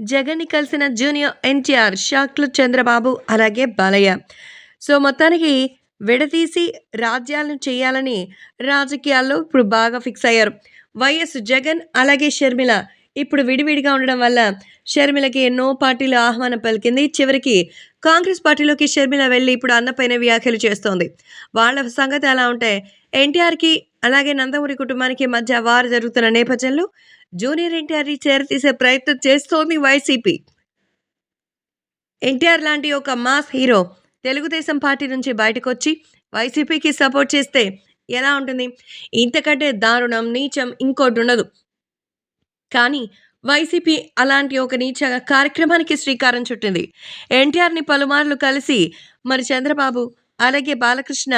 జగన్ని కలిసిన జూనియర్ ఎన్టీఆర్ షాక్లు చంద్రబాబు అలాగే బాలయ్య. సో మొత్తానికి విడతీసి రాజ్యాలను చేయాలని రాజకీయాల్లో ఇప్పుడు బాగా ఫిక్స్ అయ్యారు. వైఎస్ జగన్ అలాగే షర్మిల ఇప్పుడు విడివిడిగా ఉండడం వల్ల షర్మిలకి ఎన్నో పార్టీలు ఆహ్వానం పలికింది. చివరికి కాంగ్రెస్ పార్టీలోకి షర్మిల వెళ్ళి ఇప్పుడు అన్నపైన వ్యాఖ్యలు చేస్తోంది. వాళ్ళ సంగతి ఎలా ఉంటే ఎన్టీఆర్కి అలాగే నందమూరి కుటుంబానికి మధ్య వారు జరుగుతున్న నేపథ్యంలో జూనియర్ ఎన్టీఆర్ని చేరతీసే ప్రయత్నం చేస్తోంది వైసీపీ. ఎన్టీఆర్ లాంటి ఒక మాస్ హీరో తెలుగుదేశం పార్టీ నుంచి బయటకు వచ్చి వైసీపీకి సపోర్ట్ చేస్తే ఎలా ఉంటుంది? ఇంతకంటే దారుణం నీచం ఇంకోటి ఉండదు. కానీ వైసీపీ అలాంటి ఒక నీచ కార్యక్రమానికి శ్రీకారం చుట్టింది. ఎన్టీఆర్ని పలుమార్లు కలిసి మరి చంద్రబాబు అలాగే బాలకృష్ణ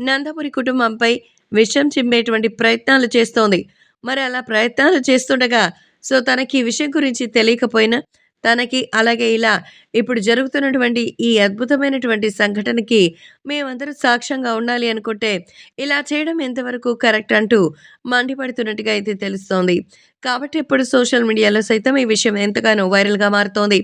నందమూరి కుటుంబంపై విషం చిమ్మేటువంటి ప్రయత్నాలు చేస్తోంది. మరి అలా ప్రయత్నాలు చేస్తుండగా సో తనకి ఈ విషయం గురించి తెలియకపోయినా తనకి అలాగే ఇలా ఇప్పుడు జరుగుతున్నటువంటి ఈ అద్భుతమైనటువంటి సంఘటనకి మేమందరూ సాక్ష్యంగా ఉండాలి అనుకుంటే ఇలా చేయడం ఎంతవరకు కరెక్ట్ అంటూ మండిపడుతున్నట్టుగా అయితే తెలుస్తోంది. కాబట్టి ఇప్పుడు సోషల్ మీడియాలో సైతం ఈ విషయం ఎంతగానో వైరల్గా మారుతోంది.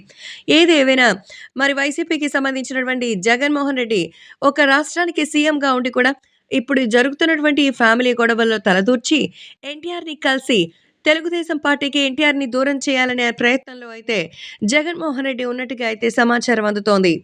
ఏది ఏవైనా మరి వైసీపీకి సంబంధించినటువంటి జగన్మోహన్ రెడ్డి ఒక రాష్ట్రానికి సీఎంగా ఉండి కూడా ఇప్పుడు జరుగుతున్నటువంటి ఈ ఫ్యామిలీ గొడవల్లో తలదూర్చి ఎన్టీఆర్ని కలిసి తెలుగుదేశం పార్టీకి ఎన్టీఆర్ని దూరం చేయాలనే ప్రయత్నంలో అయితే జగన్మోహన్ రెడ్డి ఉన్నట్టుగా అయితే సమాచారం అందుతోంది.